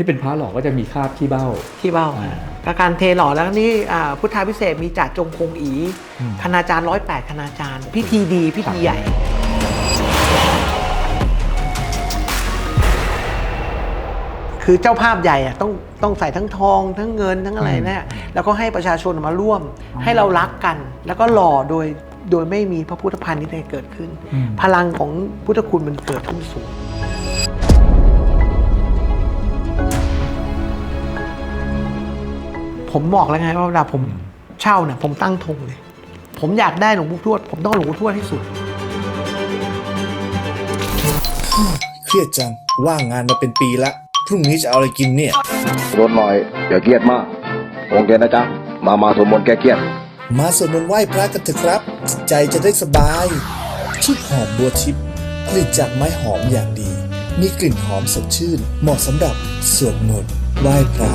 ที่เป็นพระหล่อก็จะมีคราบขี้เบ้า ที่เบ้าอ่าก็การเทหล่อแล้วนี่อ่าพุทธาพิเศษกมีจ่าจงคงอีอืม คณาจารย์ร้อยแปดคณาจารย์ พิธีดีพิธีใหญ่ คือเจ้าภาพใหญ่อะต้องต้องใส่ทั้งทองทั้งเงินทั้งอะไรเนี่ยแล้วก็ให้ประชาชนมาร่วม ให้เรารักกัน แล้วก็หล่อโดยโดยไม่มีพระพุทธพานิชย์ใดเกิดขึ้น อืม พลังของพุทธคุณมันเกิดขึ้นสูง ผมบอกแล้วไงว่าเวลาผมเช่าเนี่ยผมตั้งธงเลย ผมอยากได้หลวงปู่ทวด ผมต้องเอาหลวงปู่ทวดให้สุด เครียดจัง ว่างงานมาเป็นปีละ พรุ่งนี้จะเอาอะไรกินเนี่ย ลดหน่อยอย่าเครียดมากองค์เจนะจ๊ะ มามาสวดมนต์แก้เครียด มาสวดมนต์ไหว้พระกันเถอะครับจิตใจจะได้สบายชุดหอมบัวทิพย์ผลิตจากไม้หอมอย่างดี มีกลิ่นหอมสดชื่น เหมาะสำหรับสวดมนต์ไหว้พระ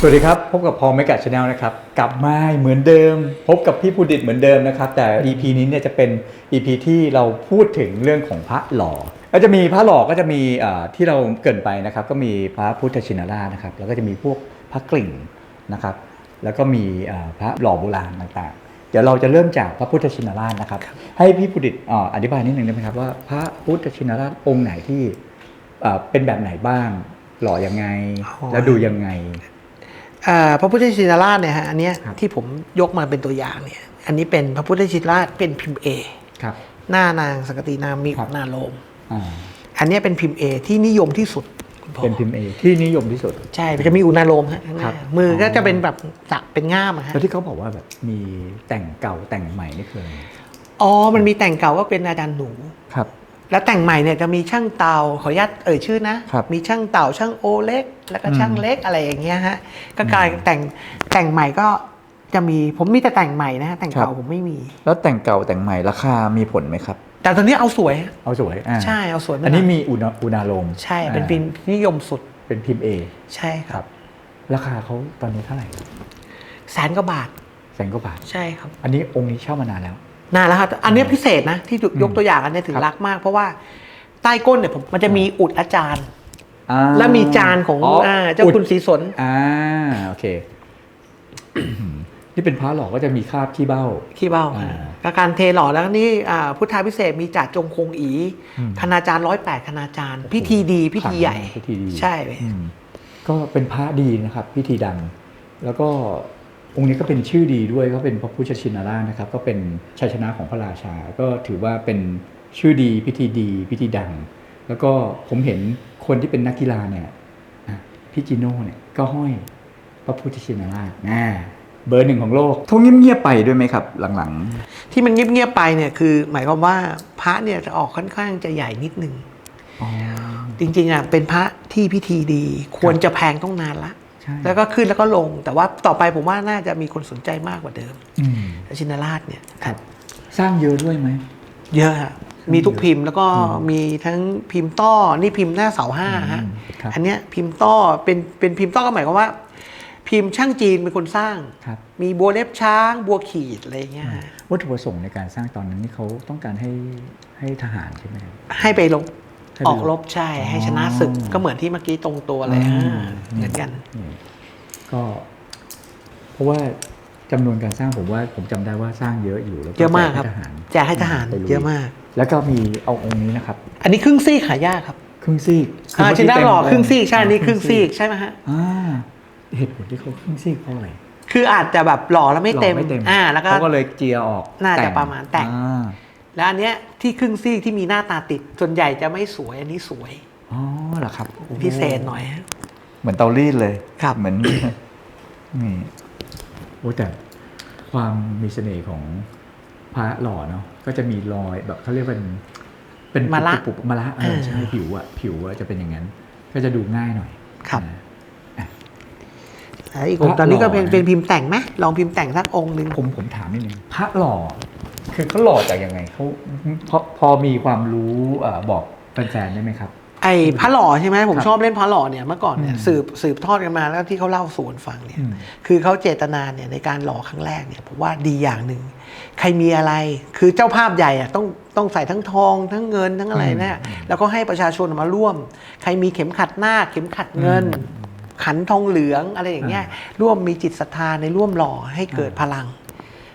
สวัสดีครับ พบกับพอลเมกะชาแนลนะครับ กลับมาเหมือนเดิม พบกับพี่ภูดิตเหมือนเดิมนะครับ แต่ EP นี้เนี่ยจะเป็น EP ที่เราพูดถึงเรื่องของพระหล่อก็จะมีพระหล่อก็จะมีเอ่อที่เราเกรินไปนะครับ ก็มีพระพุทธชินราชนะครับ แล้วก็จะมีพวกพระกลิ่งนะครับ แล้วก็มีเอ่อพระหล่อโบราณต่างๆ เดี๋ยวเราจะเริ่มจากพระพุทธชินราชนะครับ ให้พี่ภูดิตเอ่ออธิบายนิดนึงได้ไหมครับว่าพระพุทธชินราชองค์ไหนที่เอ่อเป็นแบบไหนบ้างหล่อยังไงอ๋อแล้วดูยังไงอ่า พระพุทธชินราชเนี่ยฮะอันเนี้ยครับที่ผมยกมาเป็นตัวอย่างเนี่ย อันนี้เป็นพระพุทธชินราชเป็นพิมพ์เอครับหน้านางสกตินามมีครับหน้าโลมอ่าอันเนี้ยเป็นพิมพ์เอที่นิยมที่สุดคุณพ่อเป็นพิมพ์เอที่นิยมที่สุด ใช่มันจะมีอุณาโลมฮะข้างหครัน้าบมือก็อ๋อจะเป็นแบบสักเป็นง่ามอะฮะแล้วที่เขาบอกว่าแบบมีแต่งเก่าแต่งใหม่นี่คืออะไรอ๋อมันมีแต่งเก่าก็เป็นอาจารย์หนูครับ แล้วแต่งใหม่เนี่ยจะมีช่างเตาขออนุญาตเอ่ยชื่อนะ ครับมีช่างเต่าช่างโอเล็ก แล้วก็อืมช่างเล็กอะไรอย่างเงี้ยฮะก็กลายแต่งแต่งใหม่ก็จะมีผมมีแต่แต่งใหม่นะฮะแต่งเก่าผมไม่มี แล้วแต่งเก่าแต่งใหม่ราคามีผลไหมครับ แต่ตอนนี้เอาสวยฮะเอาสวยอ่าใช่เอาสวยมาอันนี้มีอุณาอุณาโลมใช่เป็นอ่าพิมพ์นิยมสุดเป็นพิมพ์เอใช่คครับรับ ราคาเขาตอนนี้เท่าไหร่แสนกว่าบาทแสนกว่าบาท ใช่ครับ อันนี้องค์นี้เช่ามานานแล้ว นานแล้วครับอันนี้พิเศษนะที่ยกตัวอย่างอันนี้ถึงครับรักมาก เพราะว่าใต้ก้นเนี่ยผมมันจะมีอุดอาจารย์อ่าและมีจานของาเจ้าคุณศรีสนอ่าโอเค นี่เป็นพระหล่อก็จะมีคราบขี้เบ้าขี้เบ้าอ่าก็การเทหล่อแล้วนี่อ่าพุทธาพิเศษกมีจ่าจงคงอีอืมคณาจารย์ร้อยแปดคณาจารย์ พิธีดีพิธีใหญ่พิธีดีใช่เลยอืมก็เป็นพระดีนะครับ พิธีดัง แล้วก็ องค์นี้ก็เป็นชื่อดีด้วยก็เป็นพระพุทธชินราชนะครับ ก็เป็นชัยชนะของพระราชา ก็ถือว่าเป็นชื่อดีพิธีดีพิธีดัง แล้วก็ผมเห็นคนที่เป็นนักกีฬาเนี่ยอะพี่จิโน่เนี่ยก็ห้อยพระพุทธชินราชนะเบอร์หนึ่งของโลกทงเงียบๆไปด้วยไหมครับ หลังที่มันเงียบๆไปเนี่ยคือ หมายความว่าพระเนี่ยจะออกค่อนข้างจะใหญ่นิดนึงๆอ๋อจริงๆอะเป็นพระที่พิธีดี ควรจะแพงต้องนานละใช่ แล้วก็ขึ้นแล้วก็ลง แต่ว่าต่อไปผมว่าน่าจะมีคนสนใจมากกว่าเดิมอืมแต่ชินราชเนี่ยครับ สร้างเยอะด้วยไหม เยอะฮะมีทุกพิมพ์แล้วก็มีทั้งพิมพ์ต้อนี่พิมพ์หน้าเสาห้าฮะอืมครับอันเนี้ยพิมพ์ต้อเป็นเป็นพิมพ์ต้อก็หมายความว่า พิมพ์ช่างจีนเป็นคนสร้างครับมีบัวเล็บช้าง บัวขีดอะไรอย่างเงี้ยฮะวัตถุประสงค์ในการสร้างตอนนั้นนี่เขาต้องการให้ให้ทหารใช่ไหมครับให้ไปลงให้ไป ออกรบใช่ให้ชนะศึกอ๋อก็เหมือนที่เมื่อกี้ตรงตัวเลยอืมอ่าเหมือนกันนี่ก็ เพราะว่าจำนวนการสร้างผมว่าผมจำได้ว่าสร้างเยอะอยู่แล้วเยอะมากครับแจให้ทหารแจกให้ทหารไปลุเยอะมาก แล้วก็มีเอาองค์นี้นะครับ อันนี้ครึ่งซีกหายากครับ ครึ่งซีกอ่าเมื่ชินหน้าเต็มหล่อครึ่งซีกใช่อ่าอันนี่ครึ่งซีกใช่ไหมฮะอ่าเหตุผลที่เขาครึ่งซีกเพราะอะไรคืออาจจะแบบหล่อแล้วไม่เต็มหล่อไม่เต็มอ่าแล้วก็เขาก็เลยเจียออกน่าจะแต่งประมาณแต่งอ่า แล้วอันเนี้ยที่ครึ่งซีกที่มีหน้าตาติด ส่วนใหญ่จะไม่สวยอันนี้สวยอ๋อเหรอครับโอ้โหพิเศษหน่อยฮะเหมือนเตารีดเลยครับเหมือนนี่โอ้แต่ความมีเสน่ห์ของพระหล่อเนาะก็จะมีรอยแบบเขาเรียกเป็นเป็นมะละปุบๆมะละเออเออใช่ผิวอะผิวอะจะเป็นอย่างนั้น ก็จะดูง่ายหน่อยครับนะแล้วอีกองค์ตอนนี้ก็เป็นหล่อนะเป็นพิมพ์แต่งไหมลองพิมพ์แต่งสักองค์หนึ่งผมผมถามนิดนึงพระหล่อ คือเขาหล่อจากยังไงเขาพอพอมีความรู้เอ่อบอกแฟนๆได้ไหมครับ ไอ้พระหล่อใช่ไหมผมครับชอบเล่นพระหล่อเนี่ยเมื่อก่อนเนี่ยอืมสืบสืบทอดกันมาแล้วที่เขาเล่าสู่กันฟังเนี่ยอืมคือเขาเจตนาเนี่ยในการหล่อครั้งแรกเนี่ยผมว่าดีอย่างหนึ่งใครมีอะไรคือเจ้าภาพใหญ่อะต้องต้องใส่ทั้งทองทั้งเงินทั้งอะไรเนี่ยแล้วก็ให้ประชาชนมาร่วม ใครมีเข็มขัดหน้า เข็มขัดเงิน ขันทองเหลืองอะไรอย่างเงี้ยร่วมมีจิตศรัทธาในร่วมหล่อให้เกิดพลัง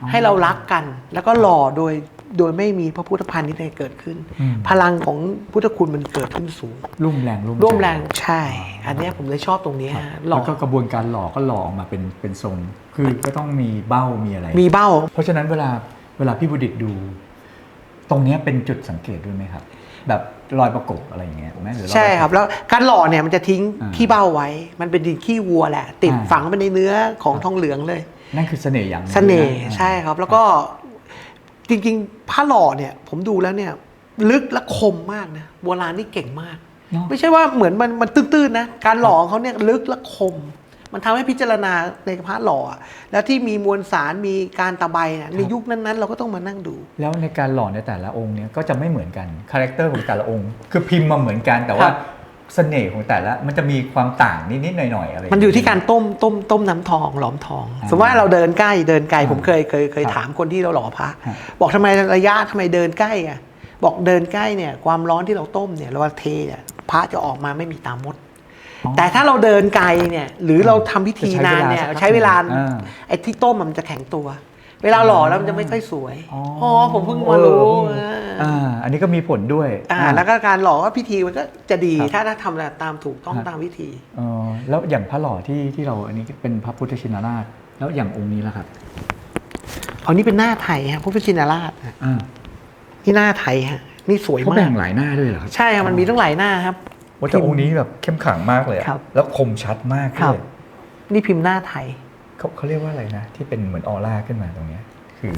ให้เรารักกัน แล้วก็หล่อโดยโดยไม่มีพระพุทธพานิชย์ใดเกิดขึ้น อืม พลังของพุทธคุณมันเกิดขึ้นสูง รุ่มแรงรุ่มร่วมแรงใจใช่ อันเนี้ยผมเลยชอบตรงเนี้ยครับหล่อแล้วก็กระบวนการหล่อก็หล่อออกมาเป็นเป็นทรง คือก็ต้องมีเบ้ามีอะไร มีเบ้า เพราะฉะนั้นเวลาเวลาพี่บุดิตดู ตรงเนี้ยเป็นจุดสังเกตด้วยไหมครับ แบบรอยประกบอะไรอย่างเงี้ยไหมหรืออยใช่ครับ แล้วการหล่อเนี่ยมันจะทิ้งอ่าขี้เบ้าไว้ มันเป็นดินขี้วัวแหละ ติดอ่าฝังไปในเนื้อของทองเหลืองเลย นั่นคือเสน่ห์อย่างหงเสน่ห์ะ ใช่ครับ แล้วก็จริงๆผ้าหล่อเนี่ย ผมดูแล้วเนี่ย ลึกและคมมากนะโบราณนี่เก่งมาก เนอะ ไม่ใช่ว่าเหมือนมันมันตื้นๆนะ การหล่อของเขาเนี่ยลึกและคม มันทำให้พิจารณาในพระหล่ออะแล้วที่มีมวลสารมีการตะไบเนี่ยในยุคนั้นๆ เราก็ต้องมานั่งดู แล้วในการหล่อในแต่ละองค์เนี่ยก็จะไม่เหมือนกันคาแรคเตอร์ของแต่ละองค์ คือพิมพ์มาเหมือนกันแต่ว่าครับ เสน่ห์ของแต่ละ มันจะมีความต่างนิดๆหน่อยๆอะไร มันอยู่ที่การต้มต้มต้มน้ำทองหลอมทองอ่าสมมติว่าเราเดินใกล้เดินไกลอ่าผมเคยเคยเคยครับถามคนที่เราหล่อพระฮะบอกทำไมระยะทำไมเดินใกล้อะบอกเดินใกล้เนี่ยความร้อนที่เราต้มเนี่ยเราเทเนี่ยพระจะออกมาไม่มีตามมดอ๋อแต่ถ้าเราเดินไกลเนี่ยหรือเราทำพิธีจะใช้นานเวลาเนี่ยสักพักใช้เวลาอ่าไอ้ที่ต้มมันจะแข็งตัว เวลาหล่อแล้วมันจะไม่ค่อยสวยอ๋ออ๋อผมเพิ่งมารู้เอออ่าอ่าอันนี้ก็มีผลด้วย อ่าแล้วก็การหล่อว่าพิธีมันก็จะดีครับ ถ้าถ้าทำตามถูกต้องฮะตามวิธีเออแล้วอย่างพระหล่อที่ที่เราอันนี้เป็นพระพุทธชินราช แล้วอย่างองค์นี้ล่ะครับเอานี่เป็นหน้าไทยฮะพระพุทธชินราชฮะอ่านี่หน้าไทยฮะนี่สวยเขามาแบ่ก งหลายหน้าด้วยเหรอครับใช่ครับมันมีตั้งหลายหน้าครับ ว่าแต่องค์นี้แบบเข้มขลังมากเลยอะครับแล้วคมชัดมากครัด้บ วยนี่พิมพ์หน้าไทย เขาเขาเรียกว่าอะไรนะ ที่เป็นเหมือนออร่าขึ้นมาตรงเนี้ยคือ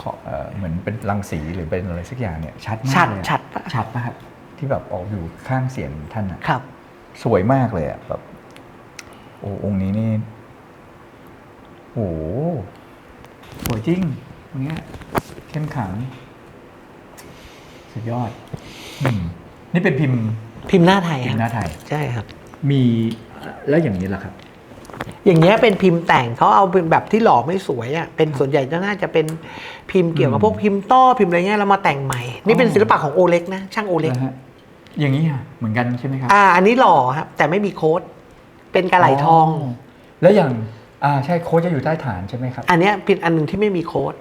ขอเอ่อเหมือนเป็นรังสีหรือเป็นอะไรสักอย่างเนี่ยชัดมากชัดเลยอะชัดปะชัดมากที่แบบออกอยู่ข้างเสียงท่านอะ ครับ สวยมากเลยอะแบบโอ้องค์นี้นี่โอ้โหสวยจริงตรงเนี้ยเข้มขลังสุดยอดอืมนี่เป็นพิมพ์พิมพ์หน้าไทยพิมคพ์หรับน้าไทย ใช่ครับ มีแล้วอย่างนี้ล่ะครับ อย่างเงี้ยเป็นพิมพ์แต่งเขาเอาเป็นแบบที่หล่อไม่สวยอะเป็นส่วนใหญ่น่าจะเป็นพิมพ์เกี่ยวกับอืมพวกพิมพ์ต้อพิมพ์อะไรเงี้ยแล้วมาแต่งใหม่ นี่เป็นอ๋อศิลปะของโอเล็กนะช่างโอเล็กนะฮะอย่างนี้อะเหมือนกันใช่ไหมครับอ่า อันนี้หล่อครับแต่ไม่มีโค้ดเป็นกระไหลทอง แล้วอย่างอ่าใช่โค้ดจะอยู่ใต้ฐานใช่ไหมครับ อันเนี้ยเป็นอันหนึ่งที่ไม่มีโค้ด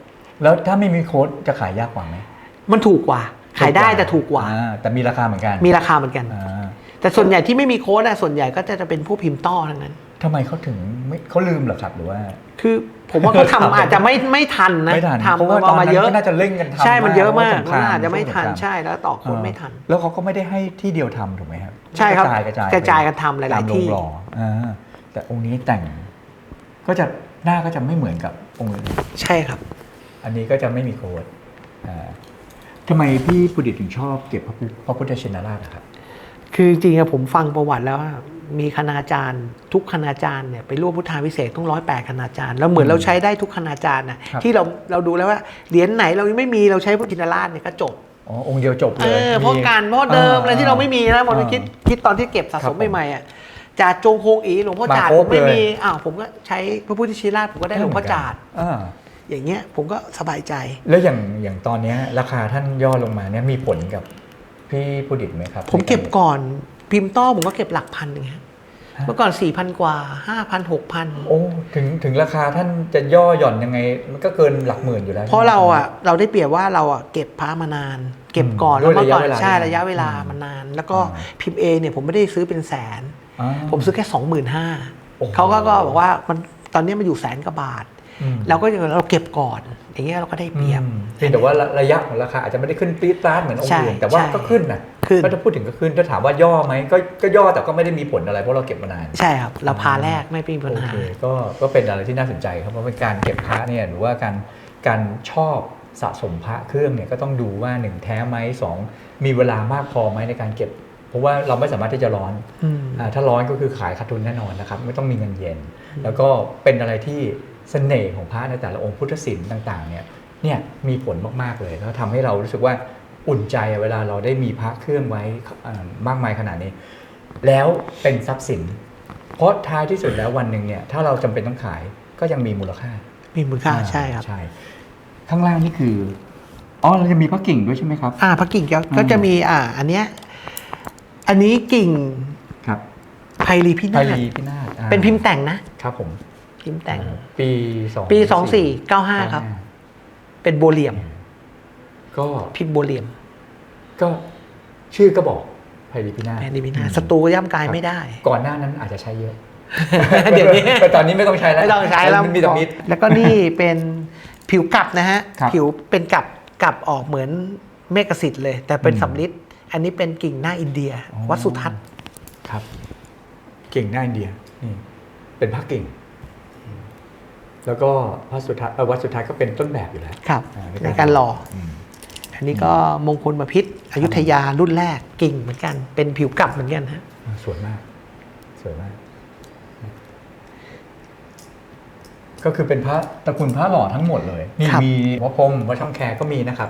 แล้วถ้าไม่มีโค้ดจะขายยากกว่าไหมมันถูกกว่า ขายได้แต่ถูกกว่าอ่แต่มีราคาเหมือนกันมีราคาเหมือนกัน อ่า แต่ส่วนใหญ่ที่ไม่มีโค้ดอะส่วนใหญ่ก็จะเป็นพวกพิมพ์ต้อทั้งนั้น ทำไมเขาถึงไม่เขาลืมเหรอครับหรือว่า คือผมว่าเขาทำอาจจะไม่ไม่ทันนะไม่ทันทำเพราะว่าตอนมานั้นเยอะก็น่าจะเร่งกันทำใช่มันเยอะมากพรสงครมันอาจจะไม่ทันสงครามใช่แล้วต่อโค้ดไม่ทัน แล้วเขาก็ไม่ได้ให้ที่เดียวทำถูกไหมครับใช่ครับกระจายกระจายกระจายกันทำหลายๆตมโรงที่หล่ออ่าแต่องค์นี้แต่ง ก็จะหน้าก็จะไม่เหมือนกับองค์อื่นใช่ครับ อันนี้ก็จะไม่มีโค้ดอ่าทำไมพี่ปุดิตถึงชอบเก็บพระพุทธพระพุทธชินราชนะครับคือจริงๆอะผมฟังประวัติแล้วอะ มีคณาจารย์ ทุกคณาจารย์เนี่ยไปร่วมพุทธาพิเศษกต้องร้อยแปดคณาจารย์แล้วเหมือนเราใช้ได้ทุกคณาจารย์นะครับ ที่เราเราดูแล้วว่าเหรียญไหนเรายังไม่มีเราใช้พุทธชินราชเนี่ยก็จบ อ๋อองค์เดียวจบเลเอยอเพราะมี การเพราะเดิมอะไรที่เราไม่มีนะผมอ่าคิดคิดตอนที่เก็บสะครัสบมผมใหม่ๆอะจาดจงโคงอีหลวงพ่อจาดมาครผบมไม่เลยมีอ้าวผมก็ใช้พระพุทธชินราชผมก็ได้หลวงพ่อจาดอ่าอย่างเงี้ยผมก็สบายใจ แล้วอย่างอย่างตอนเนี้ยราคาท่านย่อลงมาเนี่ยมีผลกับพี่ปุดิตไหมครับผมเก็บก่อนพิมพ์ต้อผมก็เก็บหลักพันหนึงฮะ เมื่อก่อน4ี่พันกว่าห้าพันหกพันโอ้ถึงถึงราคาท่านจะย่อหย่อนยังไง มันก็เกินหลักหมื่นอยู่แล้วเพราะเราอะเราได้เปรียบว่าเราอะเก็บพระมานาน เก็บก่อนอืมแล้วเมื่อก่อนด้วยระยะเวลาใช่นานระยะเวลาอืมมันนาน แล้วก็อ่าพิมพ์เอเนี่ยผมไม่ได้ซื้อเป็นแสนอ่าผมซื้อแค่สองหมื่นห้าโอ้โหเขาก็ก็บอกว่ามันตอนนี้มันอยู่แสนกว่าบาทอืมเราก็ยังเราเก็บก่อน อย่างเงี้ยเราก็ได้เปรียบอืมเพียงแต่ว่าระยะของราคาอาจจะไม่ได้ขึ้นปี๊ดปราดเหมือนองค์ใช่อื่นแต่ว่าใช่ก็ขึ้นนะขึ้นก็ถ้าพูดถึงก็ขึ้นถ้าถามว่าย่อไหมก็ก็ย่อแต่ก็ไม่ได้มีผลอะไรเพราะเราเก็บมานาน ใช่ครับเราพาแรกไม่มีปัญหาโอเคก็ก็เป็นอะไรที่น่าสนใจครับเพราะเป็นการเก็บพระเนี่ยหรือว่าการการชอบสะสมพระเครื่องเนี่ยก็ต้องดูว่าหนึ่งแท้ไหมสองมีเวลามากพอไหมในการเก็บ เพราะว่าเราไม่สามารถที่จะร้อนอืมอ่าถ้าร้อนก็คือขายขาดทุนแน่นอนนะครับ ไม่ต้องมีเงินเย็น แล้วก็เป็นอะไรที่ เสน่ห์ของพระในแต่ละองค์พุทธศิลป์ต่างๆเนี่ยเนี่ยมีผลมากๆเลยแล้วทำให้เรารู้สึกว่าอุ่นใจเวลาเราได้มีพระเครื่องไว้เอ่อมากมายขนาดนี้ แล้วเป็นทรัพย์สิน เพราะท้ายที่สุดแล้ววันหนึ่งเนี่ยถ้าเราจำเป็นต้องขายก็ยังมีมูลค่า มีมูลค่าใช่ครับใช่ข้างล่างนี่คืออ๋อเราจะมีพระกิ่งด้วยใช่ไหมครับ อ่าพระกิ่งก็อืมก็จะมีอ่า อันเนี้ยอันนี้กิ่งครับไพรีพิไพนาศรีพินาศอ่าเป็นพิมพ์แต่งนะครับผม พิมพ์แต่ง ปีสองปี2495ครับ เป็นโบเหลียม ก็พิมพ์โบเหลียม ก็ชื่อก็บอกไพรีพินาศแพรีพินาศศัตรูย่ำกายไม่ได้ ก่อนหน้านั้นอาจจะใช้เยอะเดี๋ยวนี้แต่ตอนนี้ไม่ต้องใช้แล้วไม่ต้องใช้แล้วมันมีแต่มิดแล้วก็นี่เป็นผิวกลับนะฮะครับผิวเป็นกลับกลับออกเหมือนเมฆสิทธิ์เลย แต่เป็นอืมสำลิดอันนี้เป็นกิ่งหน้าอินเดียอ๋อวัดสุทัศน์ครับเก่งหน้าอินเดียนี่เป็นพระเก่ง แล้วก็พระสุทัศน์เอ่อวัดสุทัศน์ก็เป็นต้นแบบอยู่แล้วครับอ่ในการหล่อมอันนี้ก็มงคลบพิษอยุธยารุ่นแรกกิ่งเหมือนกัน เป็นผิวกลับเหมือนกันฮะสวยมาก สวยมาก ก็คือเป็นพระตระกูลพระหล่อทั้งหมดเลยนี่ครับมีวัดพรหมวัดช่องแคก็มีนะครับ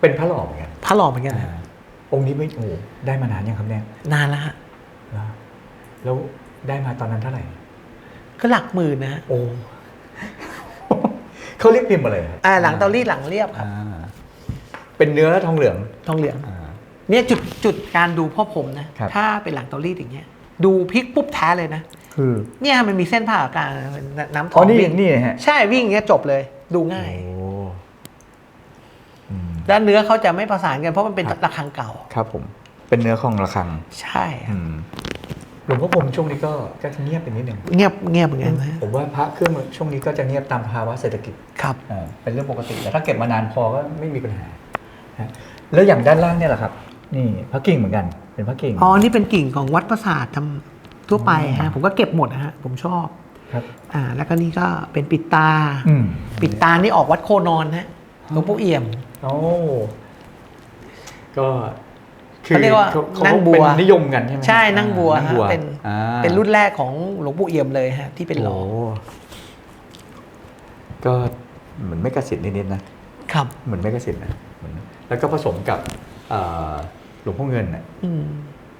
เป็นพระหล่อเหมือนกันพระหล่อเหมือนกันอ่าฮะองค์นี้ไม่โอ้ได้มานานยังครับเนี่ยนานแล้วฮะแล้วแล้วได้มาตอนนั้นเท่าไหร่ก็หลักหมื่นนะฮะโอ้ เขาเรียกพิมพ์อะไรครับอ่าหลังเตารีดหลังเรียบครับ อ่าเป็นเนื้อทองเหลือง ทองเหลืองอ่าเนี่ยจุดจุดการดูพ่อผมนะ ครับ ถ้าเป็นหลังเตารีดอย่างเงี้ย ดูพลิกปุ๊บแท้เลยนะ คือเนี่ยมันมีเส้นผ่ากลางเป็นน้ำทอ๋อองนี่วิ่งนี่ฮะใช่วิ่งอย่างเงี้ยจบเลย ดูง่าย โอ้อืมแล้วเนื้อเขาจะไม่ประสานกันเพราะมันเป็นครับระฆังเก่า ครับผม เป็นเนื้อของระฆังใช่ครับอืม หลวงพ่อผมช่วงนี้ก็ก็จะเงียบไปนิดหนึ่งเงียบเงียบเหมือนกันนะผมว่าพระเครื่องช่วงนี้ก็จะเงียบตามภาวะเศรษฐกิจครับอ่าเป็นเรื่องปกติแต่ถ้าเก็บมานานพอก็ไม่มีปัญหาฮะแล้วอย่างด้านล่างเนี่ยแหละครับ นี่พระกิ่งเหมือนกันเป็นพระกิ่งอ๋อนี่เป็นกิ่งของวัดประสาททำทั่วไปอ๋อฮะผมก็เก็บหมดนะฮะผมชอบครับอ่าแล้วก็นี่ก็เป็นปิดตาอืมปิดตานี่ออกวัดโคนอนฮะหลวงปู่เอี่ยมโอ้ก็ เขาเรียกว่าขขนั่งบัวเป็นนิยมกันใช่ไหมใช่นั่งบัวอ่าฮะเป็นอ่าเป็นรุ่นแรกของหลวงปู่เอี่ยมเลยฮะที่เป็นหล่อโก็เหมือนไม่กระสินนิดๆนะครับเหมือนไม่กระสินนะเหมือนแล้วก็ผสมกับเอ่อหลวงพ่อเงินน่ะอืม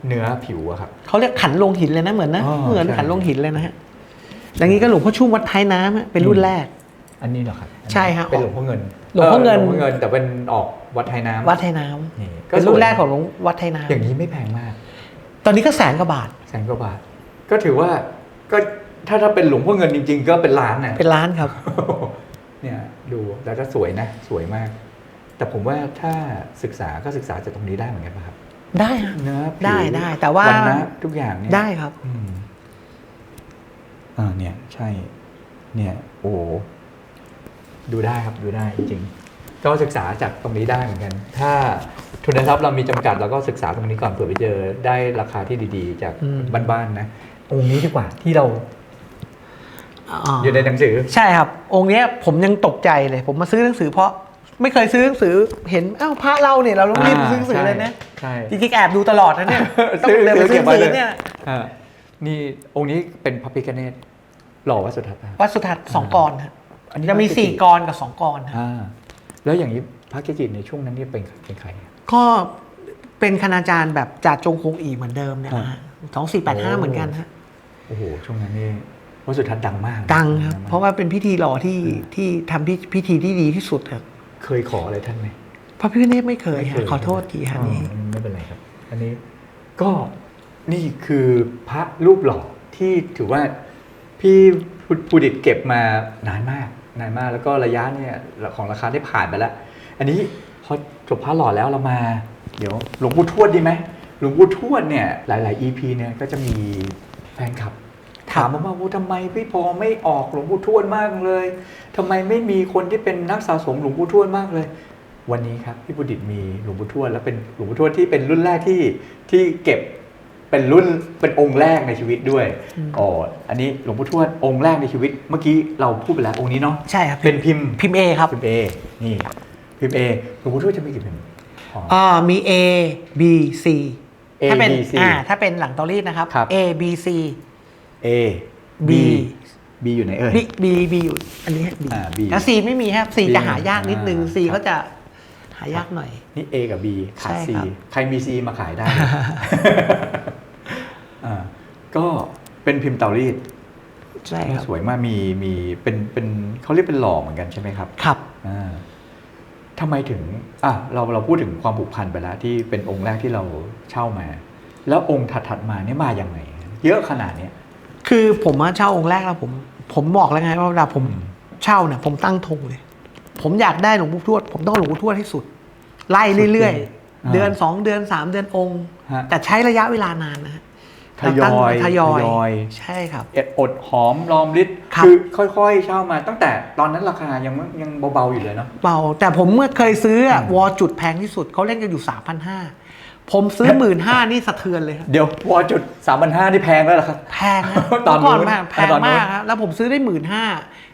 เนื้อผิวอะครับเขาเรียกขันลงหินเลยนะเหมือนนะอ๋อเหมือนใช่ขันลงหินเลยนะฮะอย่างนี้ก็หลวงพ่อชุ่มวัดท้ายน้ำฮะเป็นรุ่นแรก อันนี้เหรอครับอันนี้ใช่ฮะเป็นหลวงพ่อเงิน หลวงพ่อเงิน หลวงพ่อเงินแต่เป็นออกวัดไทยน้ำวัดท้ายน้ำนี่เป็นรุ่นแรกของสวยหลวงวัดท้ายน้อย่างนี้ไม่แพงมากำตอนนี้ก็แสนกว่าบาทแสนกว่าบาท ก็ถือว่าก็ถ้าถ้าเป็นหลวงพ่อเงินจริง ๆ ก็เป็นล้านน่ะเป็นล้านครับ เนี่ยดูแล้วก็สวยนะสวยมาก แต่ผมว่าถ้าศึกษาก็ศึกษาจากตรงนี้ได้เหมือนกันป่ะครับ ได้ฮะเนื้อผิวได้ได้แต่ว่านนะทุกอย่างเนี่ยได้ครับอืมอ่าเนี่ย ใช่ เนี่ย โอ้โห ดูได้ครับดูได้จริงๆก็ศึกษาจากตรงนี้ได้เหมือนกัน ถ้าทุนทรัพย์เรามีจำกัดเราก็ศึกษาตรงนี้ก่อนเผื่อไปเจอได้ราคาที่ดีๆ จากอืมบ้านๆนะองค์นี้ดีกว่าที่เราอ่าอยู่ในหนังสือ ใช่ครับ องค์เนี้ยผมยังตกใจเลย ผมมาซื้อหนังสือเพราะไม่เคยซื้อหนังสือเห็นอ้าวพระเราเนี่ยเราต้องรีบซื้อหนังสือเลยนะใช่จริงๆแอบดูตลอดนะเนี่ยต้องซื้อเดินไปซื้อหนังสืเก็บไว้เลอยเนี่ยอ่านี่องค์นี้เป็นพระพิฆเนศหล่อวัดสุทัศน์นะครับวัดสุทัศน์สองกรฮะ อันนี้จะมีพระเกจิสี่กรกับสองกรฮะอ่าแล้วอย่างนี้พระเกจิในช่วงนั้นนี่เป็นเป็นใคร ก็เป็นคณาจารย์แบบจ่าจงคงอีเหมือนเดิมเนี่ยครับนะฮะสองสี่แปดห้าโอ้ เหมือนกันฮะโอ้โหช่วงนั้นนี่วัดสุทัศน์ดังมากนะดังครับมกเพราะว่าเป็นพิธีหล่อที่ที่ทำพิพิธีที่ดีที่สุดครับเคยขออะไรท่านไหม พระพิฆเนศไม่เคยไม่ฮะขอโทษทีฮะอ๋อนี่ไม่เป็นไรครับ อันนี้ก็นี่คือพระรูปหล่อที่ถือว่าพี่ผู้ดิตเก็บมานานมาก นานมากแล้วก็ระยะเนี่ยของราคาได้ผ่านไปแล้ว อันนี้พอจบพระหล่อแล้วเรามา เดี๋ยวหลวงปู่ทวดดีไหมหลวงปู่ทวดเนี่ยหลาย ๆ EP เนี่ยก็จะมีแฟนคลับ ถามมาว่าว่าทำไมพี่พอไม่ออกหลวงปู่ทวดมากเลยทำไมไม่มีคนที่เป็นนักสะสมหลวงปู่ทวดมากเลย วันนี้ครับพี่บุดิตมีหลวงปู่ทวดและเป็นหลวงปู่ทวดที่เป็นรุ่นแรกที่ที่เก็บ เป็นรุ่นเป็นองค์แรกในชีวิตด้วยอ๋ออันนี้หลวงปู่ทวดองค์แรกในชีวิต เมื่อกี้เราพูดไปแล้วองค์นี้เนาะใช่ครับเป็นพิมพ์พิมพ์เอครับพิมพ์เอนี่พิมพ์เอหลวงปู่ทวดจะมีกี่พิมพ์อ๋ออ่ามี A B C A ถ้าเป็น B C อ่าถ้าเป็นหลังเตอรี่นะครับครับ A B C A B B อยู่ไหนเอ่ย B B B อยู่อันนี้ฮะ B อ่า B แล้ว C ไม่มีครับ C B จะหายากนิดนึงอ่า C เขาจะหายากหน่อย นี่ A กับ B ขาดใช่ C ครับใครมี C มาขายได้อ่า ก็เป็นพิมพ์เตารีดใช่ครับสวยมากมีมีเป็นเป็นเขาเรียกเป็นหล่อเหมือนกันใช่ไหมครับครับอ่าทำไมถึงอะเราเราพูดถึงความผูกพันไปแล้วที่เป็นองค์แรกที่เราเช่ามา แล้วองค์ถัดๆมาเนี่ยมาอย่างไงเยอะขนาดเนี้ยคือผมมาเช่าองค์แรกแล้วผม ผมบอกแล้วไงว่าเวลาผมอืมเช่าเนี่ยผมตั้งธงเลย ผมอยากได้หลวงปู่ทวด ผมต้องเอาหลวงปู่ทวดให้สุด ไล่เรื่อยอ่าๆเดือนสองเดือนสามเดือนองค์ฮะแต่ใช้ระยะเวลานานนะฮะ ทยอยทยอยทยอยใช่ครับเอ็ดอดหอมรอมริดครับคือค่อยๆ เช่ามาตั้งแต่ตอนนั้นราคายังไม่ยังเบาๆอยู่เลยเนาะเบา แต่ผมเมื่อเคยซื้ออะอืมวอจุดแพงที่สุดเขาเล่นกันอยู่สามพันห้าผมซื้อหมื่นห้านี่สะเทือนเลยครับเดี๋ยววอจุดสามพันห้านี่แพงแล้วเหรอครับ แพงนะตอนนู้นเมื่ก่อนแพงแพงตอนนู้นมากครับแล้วผมซื้อได้หมื่นห้า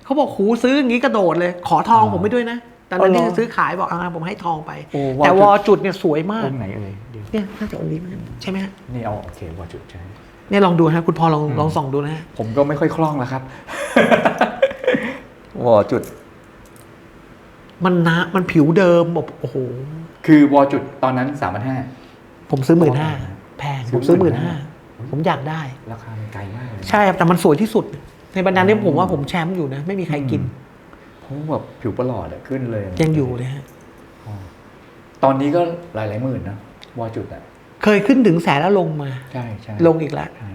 เขาบอกหูซื้ออย่างนี้กระโดดเลย ขอทองอ๋อผมไม่ด้วยนะแต่ตอนนี้อ๋อเหรอซื้อขายบอกอ่าผมให้ทองไปโอ้แต่ววออจุดจุดเนี่ยสวยมากองค์ไหนเอ่ย เดี๋ยวเนี่ยน่าจะองค์นี้มั้งใช่ไหมฮะนี่เอาโอเควอจุดใช่เนี่ยลองดูนะคุณพอลองอืมลองส่องดูนะฮะผมก็ไม่ค่อยคล่องแล้วครับวอจุด มันนะมันผิวเดิมแบบโอ้โหคือวอจุดตอนนั้นสามพันห้าผมซื้อหมื่นห้าอ๋อแพงซื้ผอมซื้อหมื่น15,000ห้าผมอยากได้ราคามันไกลมากเลยใช่ครับแต่มันสวยที่สุด ในบรรดานี้ผมว่าผมแชมป์อยู่นะ ไม่มีใครกินเพราะแบบผิวประหลอดอะขึ้นเลย ยังอยู่เลยฮะอ๋อตอนนี้ก็หลายหลายๆหมื่นนะ วอจุดอะเคยขึ้นถึงแสนแล้วลงมา ใช่ใช่ลงอีกแล้วใช่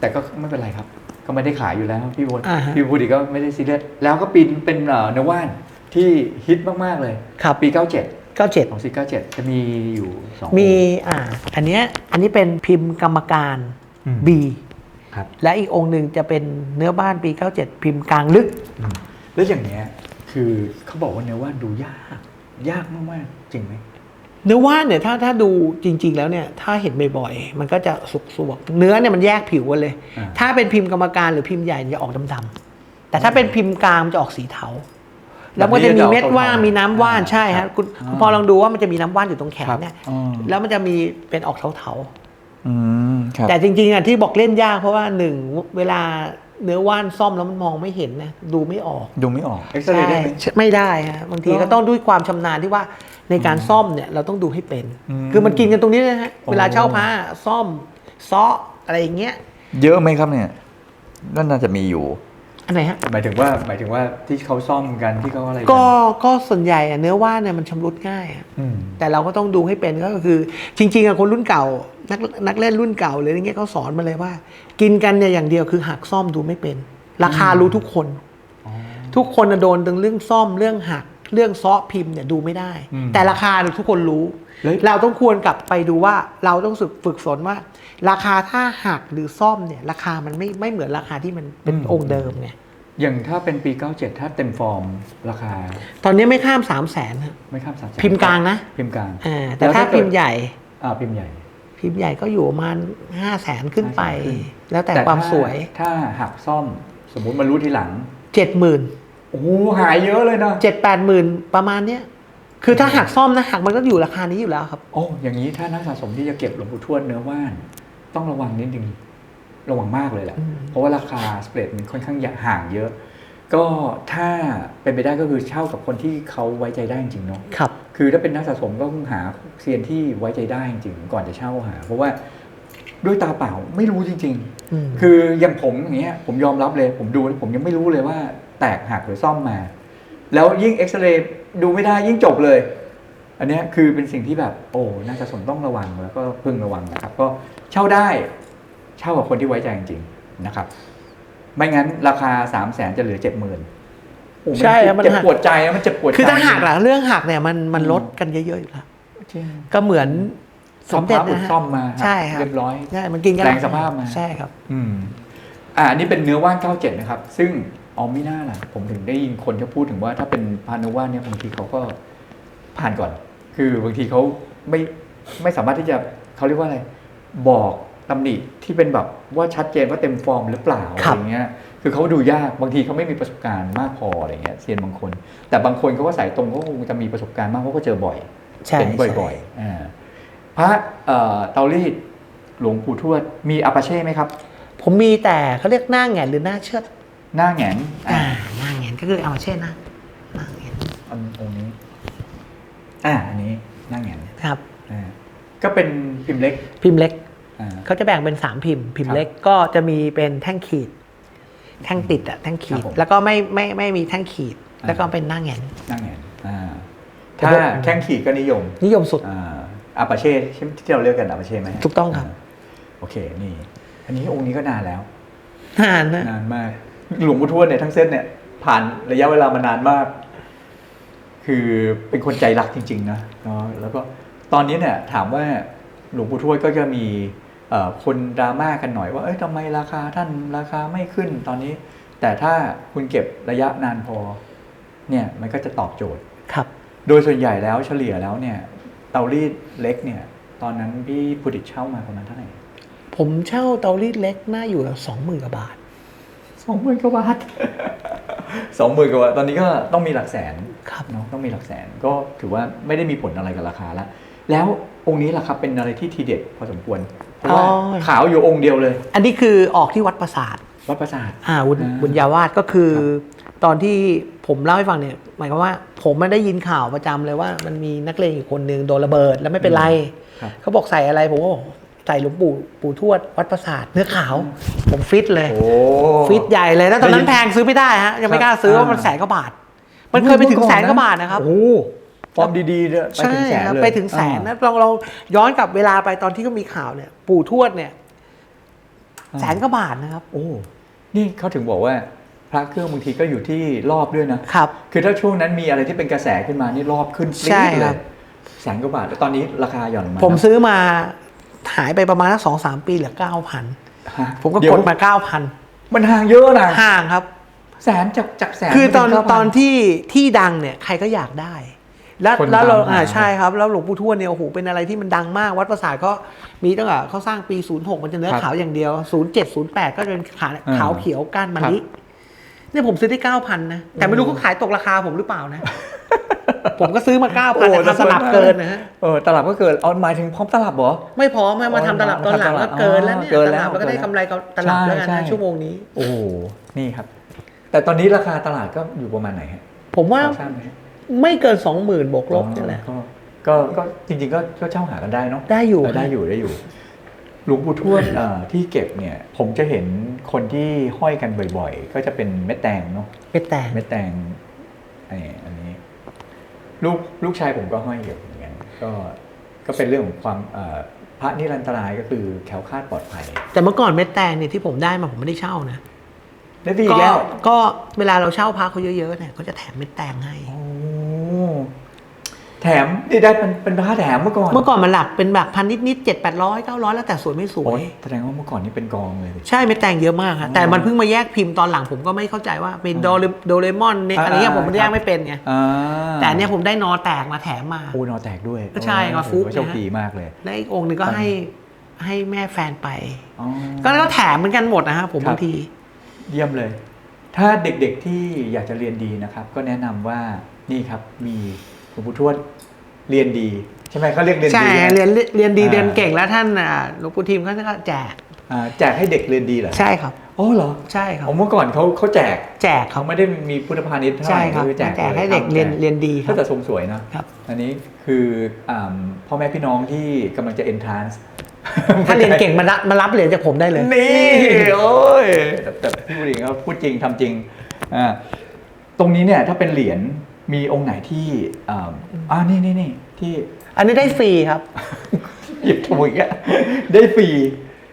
แต่ก็ไม่เป็นไรครับ ก็ไม่ได้ขายอยู่แล้วพี่วดอ่าฮะพี่พูดอีกก็ไม่ได้ซีเรียสแล้วก็ปีนเป็นเอ่อเนื้อว่านที่ฮิตมากๆเลยครับ ปี 97 เก้าเจ็ดของซี97 จะมีอยู่สองมีองค์ อ่าอันเนี้ยอันนี้เป็นพิมพ์กรรมการอืม B ครับ และอีกองค์หนึ่งจะเป็นเนื้อบ้านปี 97 พิมพ์กลางลึกอืมแล้วอย่างเนี้ยคือเขาบอกว่าเนื้อว่านดูยาก ยากมากๆจริงไหม เนื้อว่านเนี่ยถ้าถ้าดูจริง ๆ แล้วเนี่ยถ้าเห็นบ่อยๆมันก็จะสุกสวกเนื้อเนี่ยมันแยกผิวกันเลยอ่าถ้าเป็นพิมพ์กรรมการหรือพิมพ์ใหญ่เนี่ยจะออกดำๆแต่ถ้าเป็นพิมพ์กลางมันจะออกสีเทาแล้วมันก็จะมีเม็ดว่านมีน้ำว่านใช่ฮะคุณคุณพอลองดูว่ามันจะมีน้ำว่านอยู่ตรงแขนเนี่ยอ๋อแล้วมันจะมีเป็นออกเทาอืมครับๆแต่จริงๆอะที่บอกเล่นยากเพราะว่าหนึ่งเวลา เนื้อว่านซ่อมแล้วมันมองไม่เห็นนะดูไม่ออก ดูไม่ออกเอ็กซเรย์ได้ไหม ใช่ไม่ได้ฮะบางทีเหรอก็ต้องด้วยความชำนาญที่ว่าในการซ่อมเนี่ยเราต้องดูให้เป็น อืมคือมันกินกันตรงนี้นะฮะโอ้ เวลาเช่าผ้าซ่อมซ้ออะไรอย่างเงี้ย เยอะไหมครับเนี่ยนั่นน่าจะมีอยู่ อันไหนฮะหมายถึงว่าหมายถึงว่าที่เขาซ่อมกันที่เขาอะไรนก็ก็ส่วนใหญ่อะเนื้อว่านเนี่ยมันชำรุดง่ายอะอืม แต่เราก็ต้องดูให้เป็นก็คือ จริง ๆอะคนรุ่นเก่า นักนักเล่นรุ่นเก่าหรืออย่างเงี้ยเขาสอนมาเลยว่า กินกันเนี่ยอย่างเดียวคือหักซ่อมดูไม่เป็น ราคารู้ทุกคน อ๋อ ทุกคนน่ะโดนถึงเรื่องซ่อมเรื่องหัก เรื่องซ้อพิมพ์เนี่ยดูไม่ได้ อืม แต่ราคาเนี่ยทุกคนรู้แล้ว เราต้องควรกลับไปดูว่าเราต้องฝึกฝึกฝนว่า ราคาถ้าหักหรือซ่อมเนี่ย ราคามันไม่ไม่เหมือนราคาที่มันเป็นองค์เดิมไงอย่างถ้าเป็นปี 97 ถ้าเต็มฟอร์มราคา ตอนนี้ไม่ข้ามสามแสนไม่ข้ามสามแสนพิมพ์กลางนะ พิมพ์กลางอ่าแต่ล้วถ้าเกิดพิมพ์ใหญ่อ่าพิมพ์ใหญ่ พิมพ์ใหญ่ก็อยู่ประมาณห้าแสนขึ้นไปขึ้นแล้วแต่ความถ้สวย ถ้าหักซ่อมสมมุติมารู้ทีหลังเจ็ดหมื่นโอ้โหหายเยอะเลยนะเจ็ดแปดหมื่นประมาณเนี้ย คือถ้าหักซ่อมนะหักมันก็อยู่ราคานี้อยู่แล้วครับ โอ้อย่างนี้ถ้านักสะสมที่จะเก็บหลวงปู่ทวดเนื้อว่าน ต้องระวังนิดนึงระวังมากเลยแหละอืมเพราะว่าราคาสเปรดมันค่อนข้างห่างเยอะ ก็ถ้าเป็นไปได้ก็คือเช่ากับคนที่เขาไว้ใจได้จริงๆเนาะครับคือถ้าเป็นนักสะสมก็คงหาเซียนที่ไว้ใจได้จริงๆก่อนจะเช่าหา เพราะว่าด้วยตาเปล่าไม่รู้จริงอืมๆคืออย่างผมอย่างเงี้ยผมยอมรับเลย ผมดูแล้วผมยังไม่รู้เลยว่าแตกหักหรือซ่อมมา แล้วยิ่งเอ็กซเรย์ดูไม่ได้ยิ่งจบเลย อันเนี้ยคือเป็นสิ่งที่แบบโอ้นักสะสมต้องระวังแล้วก็พึงระวังนะครับ ก็เช่าได้เช่ากับคนที่ไว้ใจจริงๆนะครับ ไม่งั้นราคาสามแสนจะเหลือเจ็ดหมื่นใช่ครับมันเจ็บหักปวดใจนะมันเจ็บปวดใจคือถ้าหักอะเรื่องหักเนี่ยมันมันลดกันเยอะๆอยู่แล้วจริงก็เหมือนสมเด็จสภาพนะฮะซ่อมมาใช่ครับเรียบร้อยใช่มันกินกันแปลงสภาพมาใช่ครับ อืมอ่าอันนี้เป็นเนื้อว่าน97นะครับ ซึ่ง ออมไม่น่าล่ะ ผมถึงได้ยินคนเขาพูดถึงว่าถ้าเป็นพาเนื้อว่านเนี่ยบางทีเขาก็ผ่านก่อน คือบางทีเขาไม่ไม่สามารถที่จะเขาเรียกว่าอะไร บอกตำหนิที่เป็นแบบว่าชัดเจนว่าเต็มฟอร์มหรือเปล่าคอะรับไรเงี้ย คือเขาดูยากบางทีเขาไม่มีประสบการณ์มากพออะไรเงี้ยเซียนบางคน แต่บางคนเขาก็สายตรงเขาคงจะมีประสบการณ์มากเพราะเขาเจอบ่อยใช่เห็นบ่อยๆอ่าพระเอ่อเตารีดหลวงปู่ทวดมีอาปาเช่ไหมครับๆผมมีแต่เขาเรียกหน้าแหงนหรือหน้าเชือด หน้าแหงนอ่าอ่าหน้าแหงนก็คือเอามาเช่นนะหน้าแหงนอันองค์นี้ อ่าอันนี้หน้าแหงนครับ อ่าก็เป็นพิมพ์เล็กพิมพ์เล็กอ่า เขาจะแบ่งเป็น 3 พิมพ์ พิมครัพ์บเล็กก็จะมีเป็นแท่งขีด แท่งติดอะแท่งขีครัด บผมแล้วก็ไม่ไม่ไม่มีแท่งขีด อ่า แล้วก็เป็นหน้าแหงน หน้าแหงนอ่าแต่ถ้าพวกแข้งขีดก็นิยม นิยมสุด อ่าอาปาเช่ที่เราเรียกกันอาปาเช่ไหมถูกต้องครับาโอเคนี่ อันนี้องค์นี้ก็นานแล้ว นานนะนานมาก หลวงปู่ทวดเนี่ยทั้งเส้นเนี่ยผ่านระยะเวลามานานมาก คือเป็นคนใจรักจริง ๆ นะเนาะแล้วก็ตอนนี้เนี่ยถามว่าหลวงปู่ทวดก็จะมีเอ่อคนดราม่ากันหน่อยว่าเอ้ยทำไมราคาท่านราคาไม่ขึ้นตอนนี้ แต่ถ้าคุณเก็บระยะนานพอ เนี่ยมันก็จะตอบโจทย์ครับ โดยส่วนใหญ่แล้วเฉลี่ยแล้วเนี่ยเตารีดเล็กเนี่ย ตอนนั้นพี่พุดิตเช่ามาประมาณเท่าไหร่ผมเช่าเตารีดเล็กน่าอยู่สองหมื่นกว่าบาท สองหมื่นกว่าบาทสองหมื่นกว่าบาทตอนนี้ก็ต้องมีหลักแสนครับเนาะต้องมีหลักแสนก็ถือว่าไม่ได้มีผลอะไรกับราคาแล้วแล้วองค์นี้ล่ะครับเป็นอะไรที่ทีเด็ดพอสมควรเพราะว่าอ๋อ ขาวอยู่องค์เดียวเลย อันนี้คือออกที่วัดประสาท วัดประสาท อ่าบุญอ่าบุญญาวาสก็คือครับตอนที่ผมเล่าให้ฟังเนี่ยหมายความว่าผมไม่ได้ยินข่าวประจำเลยว่า มันมีนักเลงอีกคนหนึ่งโดนระเบิดแล้วไม่เป็นไร ครับ เขาบอกใส่อะไรผมก็บอก ใส่หลวงปู่ปู่ทวดวัดประสาทเนื้อขาว ผมฟิตเลยโอ้ฟิตใหญ่เลยแล้วตอนนั้นได้ยินแพงซื้อไม่ได้ฮะยังไม่กล้าซื้อว่ามันแสนกว่าบาท มันเคยไปถึงแสนกว่าบาทนะครับโอ้ฟอร์มดีๆเนี่ยไปใช่ถึงแสนครับเลยไปถึงแสนนะลองเราย้อนกลับเวลาไปตอนที่เขามีข่าวเนี่ย ปู่ทวดเนี่ย แสนกว่าบาทนะครับ โอ้นี่เขาถึงบอกว่าพระเครื่องบางทีก็อยู่ที่รอบด้วยนะครับ คือถ้าช่วงนั้นมีอะไรที่เป็นกระแสขึ้นมานี่รอบขึ้นปรี๊ดใช่เลครัยบแสนกว่าบาทแล้วตอนนี้ราคาหย่อนมาผมซื้อมา หายไปประมาณสักสองสามปีเหลือเก้าพันฮะผมก็เดี๋ยกวดมาเก้าพันมันห่างเยอะนะห่างครับ แสนจากจากแสนคือตอนเป็9,000ตอนที่ที่ดังเนี่ยใครก็อยากได้แล้วคนแล้วเราดังมากอ่าใช่ครับ แล้วหลวงปู่ทวดเนี่ยโอ้โหเป็นอะไรที่มันดังมากวัดประสาทก็มีตั้งแต่เขาสร้างปี 06 มันจะเนื้อขาวอย่างเดียว 07 08 ก็จะเป็นขาวขาวเขียวก้านมันนี้ เนี่ยผมซื้อได้9,000นะ แต่ไม่รู้เขาขายตกราคาผมหรือเปล่านะ ผมก็ซื้อมา9,000โอ้แต่ทำตลับเกินนะฮะเออตลับก็เกินเอาหมายถึงพร้อมตลับเหรอ ไม่พร้อมให้มาทำตลับตอนหลังก็เกินแล้วเนี่ยเกินแล้วตลับแล้วก็ได้กำไรกับตลับแล้วกันใช่นะใช่ชั่วโมงนี้ โอ้โหนี่ครับ แต่ตอนนี้ราคาตลาดก็อยู่ประมาณไหนฮะผมว่าพอทราบไหมฮะไม่เกิน20,000บวกลบนี่แหละก็ก็ก็จริงๆก็ก็เช่าหากันได้เนาะได้อยู่เได้อยู่ได้อยู่ หลวงปู่ทวดเอ่อที่เก็บเนี่ยผมจะเห็นคนที่ห้อยกันบ่อยๆ ก็จะเป็นเม็ดแตงเนาะเป็นแต่เม็ดแตงไอ้อันนี้ ลูกลูกชายผมก็ห้อยอยู่เหมือนกันก็ก็เป็นเรื่องของความเอ่อพระนิรันตรายก็คือแคล้วคลาดปลอดภัย แต่เมื่อก่อนเม็ดแตงเนี่ยที่ผมได้มาผมไม่ได้เช่านะได้ดีอีก็กแล้วก็เวลาเราเช่าพระเขาเยอะๆเนี่ยเขาจะแถมเม็ดแตงให้โอ้ แถมนี่ได้เป็นเป็นพระแถมเมื่อก่อนเมื่อก่อนมันหลักเป็นแบบพันนิดๆเจ็ดแปดร้อยเก้าร้อยแล้วแต่สวยไม่สวโอ้ยย แสดงว่าเมื่อก่อนนี่เป็นกองเลย ใช่เม็ดแตงเยอะมากฮะแต่มันเพิ่งมาแยกพิมพ์ตอนหลังผมก็ไม่เข้าใจว่าเป็นโดเรโดเรมอนเนี่ยอ่าอะไรเงี้ยผมไม่ได้คแยรับกไม่เป็นไงอ่าแต่อันเนี่ยผมได้นอแตกมาแถมมา โอ้นอแตกด้วยก็ใช่ครับโอ้ฟุ๊กโหโชคนะฮะดีมากเลยและอีกองค์หนึงก็ให้ให้แม่แฟนไป อ๋อ ก็แล้วแถมเหมือนกันหมดนะฮะผมครับ บางที เยี่ยมเลย ถ้าเด็กๆที่อยากจะเรียนดีนะครับ ก็แนะนำว่านี่ครับมีห ลวงปู่ทวดเรียนดี ใช่ไหมเขาเรียกเรียนใช่ดีนะเรียนเรียนดีอ่าเรียนเก่งแล้วท่านอะหลวงปู่ทิมเขาก็แจกอ่าแจกให้เด็กเรียนดีเหรอใช่ครับอ๋อเหรอใช่ครับผมเมื่อก่อนเขาเขาแจกแจกครัเขาบไม่ได้มีพุทธพาณิชย์เท่าไหใช่ร่ครับคือแจกแจกให้ลเด็กทำเรียนแจกเรียนดีคก็รับจะทรงสวยนะครับอันนี้คืออ่าพ่อแม่พี่น้องที่กำลังจะ entrance ถ้าเรียนเก่งมารับมารับเหรียญจากผมได้เลย นี่โอ้ยแต่แต่พี่บุรีเขาพูดจริงทำจริงอ่าตรงนี้เนี่ยถ้าเป็นเหรียญ มีองค์ไหนที่อ่าอ่านี่นี่นี่ที่ อันนี้ได้ฟรีครับ หยิบถูกอีกอะได้ฟรี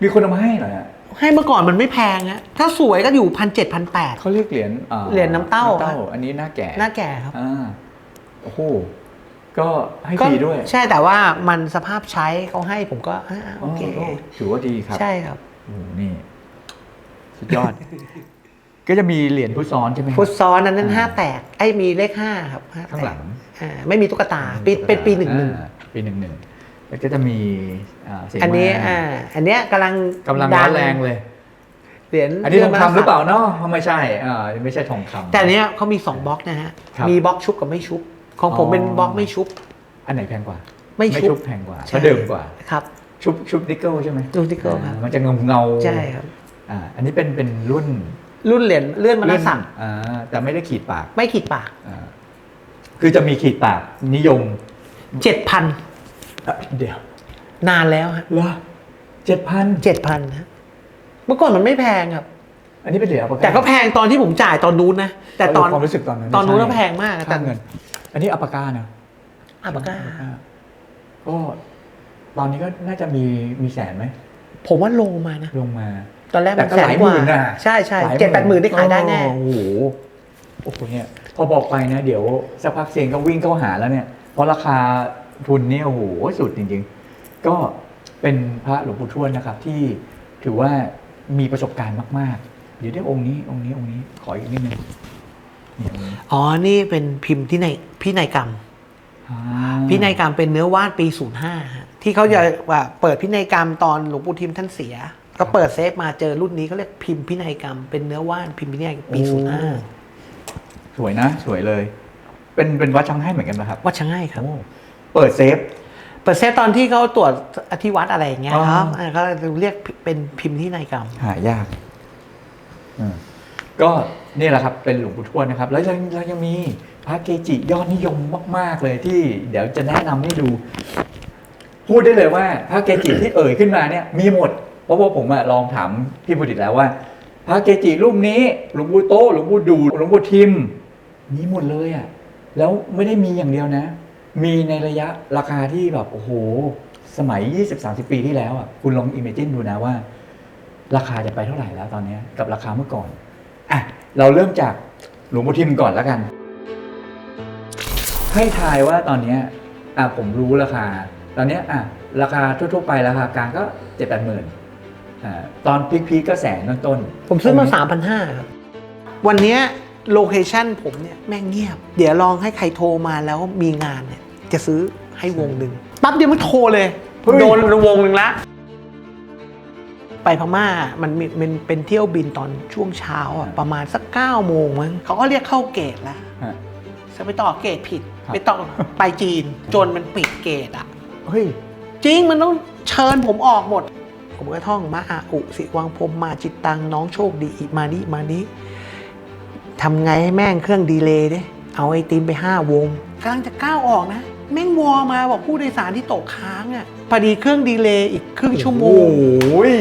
มีคนเอามาให้เหรอฮะให้เมื่อก่อนมันไม่แพงอะถ้าสวยก็อยู่พันเจ็ดพันแปด เขาเรียกเหรียญอ่าเหรียญน้ำเต้า อันนี้หน้าแก่หน้าแก่ครับ อ่าโอ้โหก็ให้ฟรีด้วยใช่แต่ว่ามันสภาพใช้เขาให้ผมก็อ่าโอเคโอ้ถือว่าดีครับ ใช่ครับ โอ้โหนี่ สุดยอด ก็จะมีเหรียญพุทธซ้อนใช่ไหมครับ ฟุตซ้อนนั้นนั้นอ่าห้าแตกไอ้มีเลขห้าครับห้าแตกข้างหลัง อ่าไม่มีตุ๊กตาปีเป็นปีหนึ่งหนึ่งอ่าปีหนึ่งหนึ่งแล้วก็จะมีอ่าเสมาอันนี้อ่าอันเนี้ยกำลังกำลังดัร้อนแรงเลย เหรียญอันนี้ทองมคำหรือเปล่าเนาะไม่ใช่อ่าไม่ใช่ทองคำ แต่อันเนี้ยเขามีสองบล็อกนะฮะครับมีบล็อกชุบกับไม่ชุบ ของผมอ๋อ เป็นบล็อกไม่ชุบ อันไหนแพงกว่าไม่ชุบ แพงกว่าใช่ก็เดิมกว่า ครับ ชุบชุบนิกเกิลใช่ไหมดูที่เกิลครับ อ่ามันจะเงาเงาๆใช่ครับ อ่าอันนี้เป็นเป็นรุ่น รุ่นเหรียญเลื่อนมรณศักดิ์อ่าแต่ไม่ได้ขีดปากไม่ขีดปากอ่าคือจะมีขีดปากนิยมเจ็ดพันเอ่อเดี๋ยวนานแล้วฮะเหรอเจ็ดพันเจ็ดพันฮะเมื่อก่อนมันไม่แพงครับ อันนี้เป็นเหรียญอัปปากาแต่ก็แพงตอนที่ผมจ่ายตอนนู้นนะแต่ตอนความรู้สึกตอนนั้นตอนนู้นใช่ก็แพงมากนะแต่ค่าเงิน อันนี้อัปปากานะอะปากกาก็ตอนนี้ก็น่าจะมีมีแสนไหมผมว่าลงมานะลงมา ตอนแรกแต่มันก็แสหนลายกหว่ามื่นน่ะใช่ใช่หลายเจ็ดแปดหมื่นได้ขายได้แน่โอ้โหโอ้โหเนี่ยพอบอกไปนะ เดี๋ยวสักพักเซียนก็วิ่งเข้าหาแล้วเนี่ยเพราะราคาทุนเนี่ยโอ้โหสุดจริง ๆ ก็เป็นพระหลวงปู่ทวดนะครับ ที่ถือว่ามีประสบการณ์มากๆ เดี๋ยวได้องค์นี้องค์นี้องค์นี้ขออีกนิดนึงนี่องค์นี้อ๋อ นี่เป็นพิมพ์ที่ในพินัยกรรมอ่าพินัยกรรมเป็นเนื้อวาดปี 05ฮะที่เขาจะว่าเปิดพินัยกรรมตอนหลวงปู่ทิมท่านเสีย ก็เปิดเซฟมาเจอรุ่นนี้เขาเรียกพิมพ์พินัยกรรม เป็นเนื้อวาดพิมพ์พินัยกรรมปีโอ้สวยนะสวยเลย เป็นเป็นวัดช่างให้เหมือนกันนะครับ05วัดช่างให้ครับโอ้เปิดเซฟ เปิดเซฟตอนที่เขาตรวจอธิวัตอะไรอย่างเงี้ยครับอ๋ออ่าเขาเรียกเป็นพิมพ์พินัยกรรมหายากอืมก็นี่แหละครับเป็นหลวงปู่ทวดนะครับ แล้วยังเรายังมีพระเกจิยอดนิยมมาก ๆ เลยที่เดี๋ยวจะแนะนำให้ดู พูดได้เลยว่าพระเกจิที่เอ่ยขึ้นมาเนี่ย มีหมด เพราะว่าผมอะลองถามพี่บุตรแล้วว่าพระเกจิรูปนี้หลวงปู่โตหลวงปู่ดูหลวงปู่ทิมมีหมดเลยอะแล้วไม่ได้มีอย่างเดียวนะ มีในระยะราคาที่แบบโอ้โห สมัย 20-30 ปีที่แล้วอะคุณลองอิมเมจินดูนะว่า ราคาจะไปเท่าไหร่แล้วตอนนี้กับราคาเมื่อก่อนอะเราเริ่มจากหลวงปู่ทิมก่อนแล้วกัน ให้ทายว่าตอนนี้อะผมรู้ราคา ตอนนี้อะราคาทั่วๆไปราคากลางก็เจ็ดแปดหมื่น ตอนพีคๆก็แสนต้นๆผมซื้อมาตรงนี้สามพันห้าครับวันเนี้ยโลเคชั่นผมเนี่ยแม่งเงียบ เดี๋ยวลองให้ใครโทรมาแล้วมีงานเนี่ยจะซื้อให้วงหนึ่งปั๊บเดียวมันโทรเลยเฮ้ยโดนวงหนึ่งละ ไปพม่ามันมีมันเป็นเที่ยวบินตอนช่วงเช้าอะประมาณสักเก้าโมงมั้งเขาก็เรียกเข้าเกตแล้วฮะจะไปต่อเกตผิดครับไปต่อไปจีน จนมันปิดเกตอะเฮ้ยจริงมันต้องเชิญผมออกหมด ผมก็ท่องมาอาอุสิวังพรมมาจิตตังน้องโชคดีอีมานี้มานี้ทำไงให้แม่งเครื่องดีเลย์ดิเอาไอติมไปห้าวงกำลังจะก้าวออกนะ แม่งวอมาบอกผู้โดยสารที่ตกค้างอะ่ะพอดีเครื่องดีเลย์อีกครึ่งชั่วโมง โอ้ย